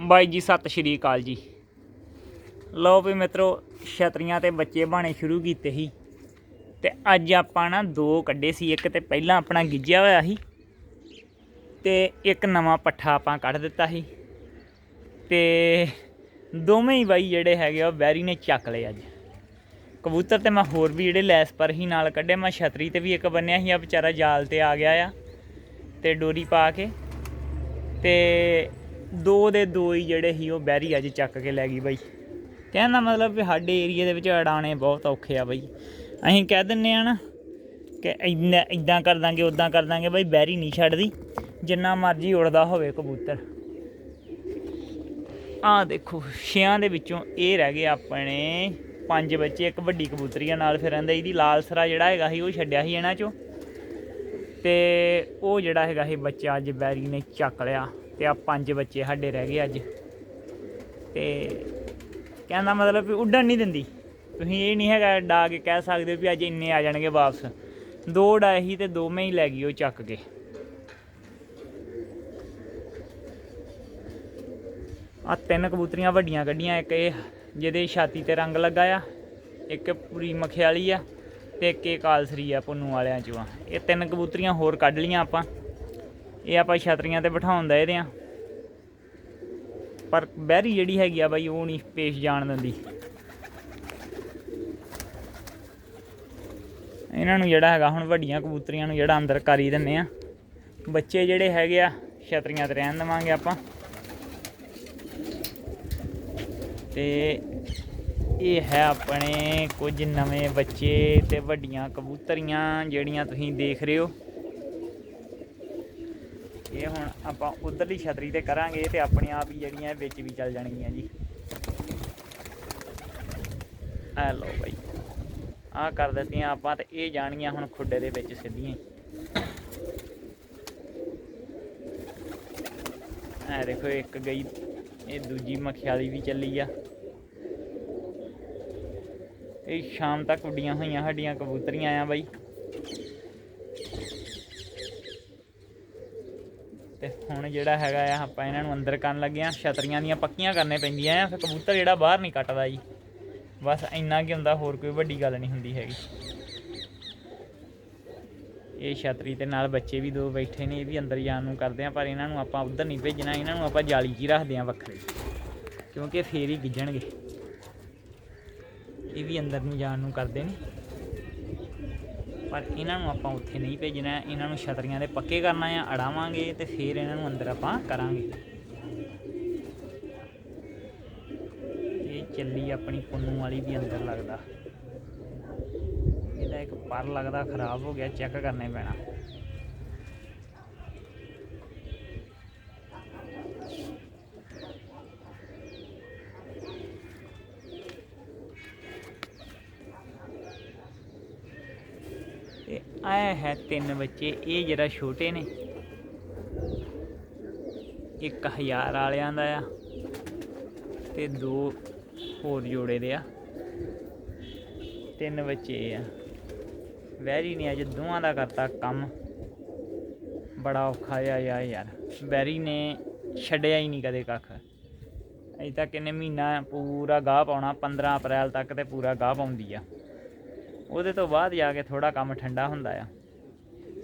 ਬਾਈ ਜੀ, ਸਤਿ ਸ਼੍ਰੀ ਅਕਾਲ ਜੀ। ਲਓ ਵੀ ਮਿੱਤਰੋ, ਛਤਰੀਆਂ ਤੇ ਬੱਚੇ ਬਾਣੇ ਸ਼ੁਰੂ ਕੀਤੇ ਸੀ। ਤੇ ਅੱਜ ਆਪਾਂ ਨਾ ਦੋ ਕੱਢੇ ਸੀ। ਇੱਕ ਤੇ ਪਹਿਲਾਂ ਆਪਣਾ ਗਿੱਜਿਆ ਹੋਇਆ ਸੀ ਤੇ ਇੱਕ ਨਵਾਂ ਪੱਠਾ ਆਪਾਂ ਕੱਢ ਦਿੱਤਾ ਸੀ। ਤੇ ਦੋਵੇਂ ਹੀ ਬਾਈ ਜਿਹੜੇ ਹੈਗੇ ਆ ਬੈਰੀ ਨੇ ਚੱਕ ਲਏ ਅੱਜ। ਕਬੂਤਰ ਤੇ ਮੈਂ ਹੋਰ ਵੀ ਜਿਹੜੇ ਲੈਸ ਪਰ ਹੀ ਨਾਲ ਕੱਢੇ। ਮੈਂ ਛਤਰੀ ਤੇ ਵੀ ਇੱਕ ਬੰਨਿਆ ਸੀ। ਆ ਵਿਚਾਰਾ ਜਾਲ ਤੇ ਆ ਗਿਆ ਆ ਤੇ ਡੋਰੀ ਪਾ ਕੇ। ਤੇ ਦੋ ਦੇ ਦੋ ਹੀ ਜਿਹੜੇ ਸੀ, ਉਹ ਬੈਰੀ ਅੱਜ ਚੱਕ ਕੇ ਲੈ ਗਈ ਬਾਈ। ਕਹਿਣ ਦਾ ਮਤਲਬ ਵੀ ਸਾਡੇ ਏਰੀਆ ਦੇ ਵਿੱਚ ਅੜਾਣੇ ਬਹੁਤ ਔਖੇ ਆ ਬਾਈ। ਅਸੀਂ ਕਹਿ ਦਿੰਨੇ ਆ ਨਾ ਕਿ ਇੰਨਾ ਇਦਾਂ ਕਰ ਦਾਂਗੇ ਉਦਾਂ ਕਰ ਦਾਂਗੇ ਬਾਈ ਬੈਰੀ ਨਹੀਂ ਛੱਡਦੀ। ਜਿੰਨਾ ਮਰਜ਼ੀ ਉੜਦਾ ਹੋਵੇ ਕਬੂਤਰ। ਆਹ ਦੇਖੋ, ਛਿਆਂ ਦੇ ਵਿੱਚੋਂ ਇਹ ਰਹਿ ਗਏ ਆਪਣੇ ਪੰਜ ਬੱਚੇ, ਇੱਕ ਵੱਡੀ ਕਬੂਤਰੀਆਂ ਨਾਲ ਫਿਰ ਰਹਿੰਦਾ ਇਹਦੀ ਲਾਲਸਰਾ ਜਿਹੜਾ ਹੈਗਾ ਸੀ, ਉਹ ਛੱਡਿਆ ਸੀ ਇਹਨਾਂ ਚੋਂ। ਤੇ ਉਹ ਜਿਹੜਾ ਹੈਗਾ ਸੀ ਬੱਚਾ ਅੱਜ ਬੈਰੀ ਨੇ ਚੱਕ ਲਿਆ। ਤੇ ਆ ਪੰਜ ਬੱਚੇ ਸਾਡੇ ਰਹਿ ਗਏ ਅੱਜ। ਤੇ ਕਹਿੰਦਾ ਮਤਲਬ ਵੀ ਉੱਡਣ ਨਹੀਂ ਦਿੰਦੀ। ਤੁਸੀਂ ਇਹ ਨਹੀਂ ਹੈਗਾ ਡਾ ਕੇ ਕਹਿ ਸਕਦੇ ਵੀ ਅੱਜ ਇੰਨੇ ਆ ਜਾਣਗੇ ਵਾਪਸ। ਦੋ ਡਾਏ ਸੀ ਤੇ ਦੋਵੇਂ ਹੀ ਲੈ ਗਈ ਉਹ ਚੱਕ ਕੇ। ਆ ਤਿੰਨ ਕਬੂਤਰੀਆਂ ਵੱਡੀਆਂ ਕੱਢੀਆਂ, ਇੱਕ ਇਹ ਜਿਹਦੇ ਛਾਤੀ ਤੇ ਰੰਗ ਲੱਗਾ ਆ, ਇੱਕ ਪੂਰੀ ਮਖਿਆਲੀ ਆ ਤੇ ਇੱਕ ਇਹ ਕਾਲਸਰੀ ਆ ਪੁੰਨੂ ਵਾਲਿਆਂ ਚੋਂ। ਆ ਇਹ ਤਿੰਨ ਕਬੂਤਰੀਆਂ ਹੋਰ ਕੱਢ ਲੀਆਂ ਆਪਾਂ। ਇਹ ਆਪਾਂ ਛਤਰੀਆਂ ਤੇ ਬਿਠਾਉਣ ਦਾ ਇਹਦੇ ਆ। ਪਰ ਬਹਿਰੀ ਜਿਹੜੀ ਹੈਗੀ ਆ ਬਾਈ, ਉਹ ਨਹੀਂ ਪੇਸ਼ ਜਾਣ ਦਿੰਦੀ। ਇਹਨਾਂ ਨੂੰ ਜਿਹੜਾ ਹੈਗਾ, ਹੁਣ ਵੱਡੀਆਂ ਕਬੂਤਰੀਆਂ ਨੂੰ ਜਿਹੜਾ ਅੰਦਰ ਕਰੀ ਹੀ ਦਿੰਨੇ ਆ। ਬੱਚੇ ਜਿਹੜੇ ਹੈਗੇ ਆ, ਛਤਰੀਆਂ ਤੇ ਰਹਿਣ ਦੇਵਾਂਗੇ ਆਪਾਂ। ਤੇ ਇਹ ਹੈ ਆਪਣੇ ਕੁਝ ਨਵੇਂ ਬੱਚੇ ਤੇ ਵੱਡੀਆਂ ਕਬੂਤਰੀਆਂ, ਜਿਹੜੀਆਂ ਤੁਸੀਂ ਦੇਖ ਰਹੇ ਹੋ। ਇਹ ਹੁਣ ਆਪਾਂ ਉਧਰਲੀ ਛਤਰੀ ਤੇ ਕਰਾਂਗੇ ਤੇ ਆਪਣੇ ਆਪ ਹੀ ਜਿਹੜੀਆਂ ਵਿੱਚ ਵੀ ਚੱਲ ਜਾਣਗੀਆਂ ਜੀ। ਆ ਲਓ ਬਾਈ। ਆ ਕਰ ਦਿੱਤੀਆਂ ਆਪਾਂ ਤੇ ਇਹ ਜਾਣਗੀਆਂ ਹੁਣ ਖੁੱਡੇ ਦੇ ਵਿੱਚ ਸਿੱਧੀਆਂ ਹੀ। ਆ ਦੇਖੋ ਇੱਕ ਗਈ, ਇਹ ਦੂਜੀ ਮਖਿਆਲੀ ਵੀ ਚੱਲੀ ਆ। ਇਹ ਸ਼ਾਮ ਤੱਕ ਉੱਡੀਆਂ ਹੋਈਆਂ ਸਾਡੀਆਂ ਕਬੂਤਰੀਆਂ ਆ ਬਾਈ। ਤੇ ਹੁਣ ਜਿਹੜਾ ਹੈਗਾ ਆ, ਆਪਾਂ ਇਹਨਾਂ ਨੂੰ ਅੰਦਰ ਕਰਨ ਲੱਗੇ ਆ। ਛਤਰੀਆਂ ਦੀਆਂ ਪੱਕੀਆਂ ਕਰਨੇ ਪੈਂਦੀਆਂ ਆ, ਫਿਰ ਕਬੂਤਰ ਜਿਹੜਾ ਬਾਹਰ ਨਹੀਂ ਕੱਟਦਾ ਜੀ। ਬਸ ਇੰਨਾ ਕੀ ਹੁੰਦਾ, ਹੋਰ ਕੋਈ ਵੱਡੀ ਗੱਲ ਨਹੀਂ ਹੁੰਦੀ ਹੈਗੀ। ਇਹ ਛਤਰੀ ਤੇ ਨਾਲ ਬੱਚੇ ਵੀ ਦੋ ਬੈਠੇ ਨੇ, ਇਹ ਵੀ ਅੰਦਰ ਜਾਣ ਨੂੰ ਕਰਦੇ ਆ, ਪਰ ਇਹਨਾਂ ਨੂੰ ਆਪਾਂ ਉਧਰ ਨਹੀਂ ਭੇਜਣਾ, ਇਹਨਾਂ ਨੂੰ ਆਪਾਂ ਜਾਲੀ 'ਚ ਹੀ ਰੱਖਦੇ ਆ ਵੱਖਰੇ। ਕਿਉਂਕਿ ਫੇਰ ਹੀ ਗਿੱਜਣਗੇ। ਇਹ ਵੀ ਅੰਦਰ ਨੂੰ ਜਾਣ ਨੂੰ ਕਰਦੇ ਨੇ। ਪਰ ਇਹਨਾਂ ਨੂੰ ਆਪਾਂ ਉੱਥੇ ਨਹੀਂ ਭੇਜਣਾ, ਇਹਨਾਂ ਨੂੰ ਛਤਰੀਆਂ ਦੇ ਪੱਕੇ ਕਰਨਾ ਆ, ਅੜਾਵਾਂਗੇ ਤੇ ਫਿਰ ਇਹਨਾਂ ਨੂੰ ਅੰਦਰ ਆਪਾਂ ਕਰਾਂਗੇ। ਇਹ ਚੱਲੀ ਆਪਣੀ ਪੁੰਨੂ ਵਾਲੀ ਵੀ ਅੰਦਰ ਲੱਗਦਾ। ਇਹਦਾ ਇੱਕ ਪਰ ਲੱਗਦਾ, ਖਰਾਬ ਹੋ ਗਿਆ, ਚੈੱਕ ਕਰਨੇ ਪੈਣਾ ਤੇ ਆਇਆ ਹੈ ਤਿੰਨ ਬੱਚੇ, ਇਹ ਜਿਹੜਾ ਛੋਟੇ ਨੇ, ਇੱਕ ਹਜ਼ਾਰ ਵਾਲਿਆਂ ਦਾ ਆ ਤੇ ਦੋ ਹੋਰ ਜੋੜੇ ਦੇ ਆ। ਤਿੰਨ ਬੱਚੇ ਆ। ਵੈਰੀ ਨੇ, ਅੱਜ ਦੋਵਾਂ ਦਾ ਕਰਤਾ ਕੰਮ। ਬੜਾ ਔਖਾ ਜਿਹਾ ਆ ਯਾਰ। ਵੈਰੀ ਨੇ ਛੱਡਿਆ ਹੀ ਨਹੀਂ ਕਦੇ ਕੱਖ। ਅਜੇ ਤੱਕ ਇਹਨੇ ਮਹੀਨਾ ਪੂਰਾ ਗਾਹ ਪਾਉਣਾ 15 ਅਪ੍ਰੈਲ ਤੱਕ ਤੇ ਪੂਰਾ ਗਾਹ ਪਾਉਂਦੀ ਆ। ਉਹਦੇ ਤੋਂ ਬਾਅਦ ਜਾ ਕੇ ਥੋੜਾ ਕੰਮ ਠੰਡਾ ਹੁੰਦਾ ਆ।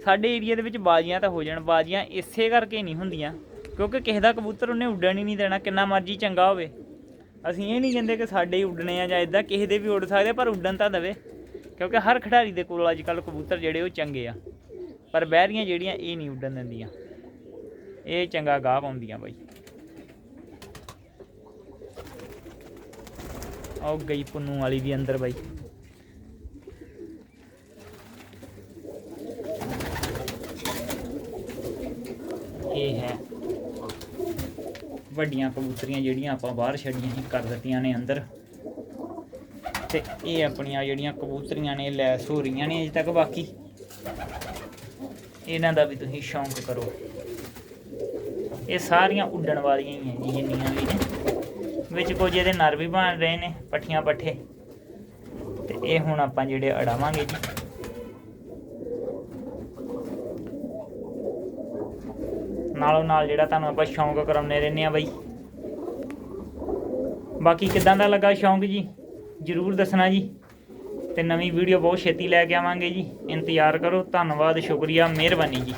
ਸਾਡੇ ਏਰੀਆ ਦੇ ਵਿੱਚ ਬਾਜ਼ੀਆਂ ਤਾਂ ਹੋ ਜਾਣ, ਬਾਜ਼ੀਆਂ ਇਸੇ ਕਰਕੇ ਨਹੀਂ ਹੁੰਦੀਆਂ, ਕਿਉਂਕਿ ਕਿਸੇ ਦਾ ਕਬੂਤਰ ਉਹਨੇ ਉੱਡਣ ਹੀ ਨਹੀਂ ਦੇਣਾ, ਕਿੰਨਾ ਮਰਜ਼ੀ ਚੰਗਾ ਹੋਵੇ। ਅਸੀਂ ਇਹ ਨਹੀਂ ਕਹਿੰਦੇ ਕਿ ਸਾਡੇ ਹੀ ਉੱਡਣੇ ਆ ਜਾਂ ਇਦਾਂ ਕਿਸੇ ਦੇ ਵੀ ਉੱਡ ਸਕਦੇ ਪਰ ਉੱਡਣ ਤਾਂ ਦਵੇ, ਕਿਉਂਕਿ ਹਰ ਖਿਡਾਰੀ ਦੇ ਕੋਲ ਅੱਜ ਕੱਲ ਕਬੂਤਰ ਜਿਹੜੇ ਉਹ ਚੰਗੇ ਆ, ਪਰ ਬਹਿਰੀਆਂ ਜਿਹੜੀਆਂ ਇਹ ਨਹੀਂ ਉੱਡਣ ਦਿੰਦੀਆਂ। ਇਹ ਚੰਗਾ ਗਾਹ ਪਾਉਂਦੀਆਂ ਬਾਈ। ਉਹ ਗਈ ਪੁੰਨੂ ਵਾਲੀ ਵੀ ਅੰਦਰ ਬਾਈ ਇਹ ਹੈ ਵੱਡੀਆਂ ਕਬੂਤਰੀਆਂ ਜਿਹੜੀਆਂ ਆਪਾਂ ਬਾਹਰ ਛੱਡੀਆਂ ਸੀ ਕਰ ਦਿੱਤੀਆਂ ਨੇ ਅੰਦਰ। ਤੇ ਇਹ ਆਪਣੀਆਂ ਜਿਹੜੀਆਂ ਕਬੂਤਰੀਆਂ ਨੇ, ਲੈਸ ਹੋ ਰਹੀਆਂ ਨੇ ਅਜੇ ਤੱਕ ਬਾਕੀ। ਇਹਨਾਂ ਦਾ ਵੀ ਤੁਸੀਂ ਸ਼ੌਂਕ ਕਰੋ। ਇਹ ਸਾਰੀਆਂ ਉੱਡਣ ਵਾਲੀਆਂ ਹੀ ਹੈ ਜੀ, ਜਿੰਨੀਆਂ ਵੀ ਨੇ। ਵਿੱਚ ਕੁਝ ਇਹਦੇ ਨਰ ਵੀ ਬਣ ਰਹੇ ਨੇ ਪੱਠੀਆਂ ਪੱਠੇ ਤੇ ਇਹ ਹੁਣ ਆਪਾਂ ਜਿਹੜੇ ਅੜਾਵਾਂਗੇ ਜੀ। ਨਾਲੋਂ ਨਾਲ ਜਿਹੜਾ ਤੁਹਾਨੂੰ ਆਪਾਂ ਸ਼ੌਂਕ ਕਰਾਉਨੇ ਰਹਿੰਦੇ ਆ ਬਾਈ। ਬਾਕੀ ਕਿਦਾਂ ਦਾ ਲੱਗਾ ਸ਼ੌਂਕ ਜੀ? ਜਰੂਰ ਦੱਸਣਾ ਜੀ। ਤੇ ਨਵੀਂ ਵੀਡੀਓ ਬਹੁਤ ਛੇਤੀ ਲੈ ਕੇ ਆਵਾਂਗੇ ਜੀ। ਇੰਤਜ਼ਾਰ ਕਰੋ। ਧੰਨਵਾਦ, ਸ਼ੁਕਰੀਆ, ਮਿਹਰਬਾਨੀ ਜੀ।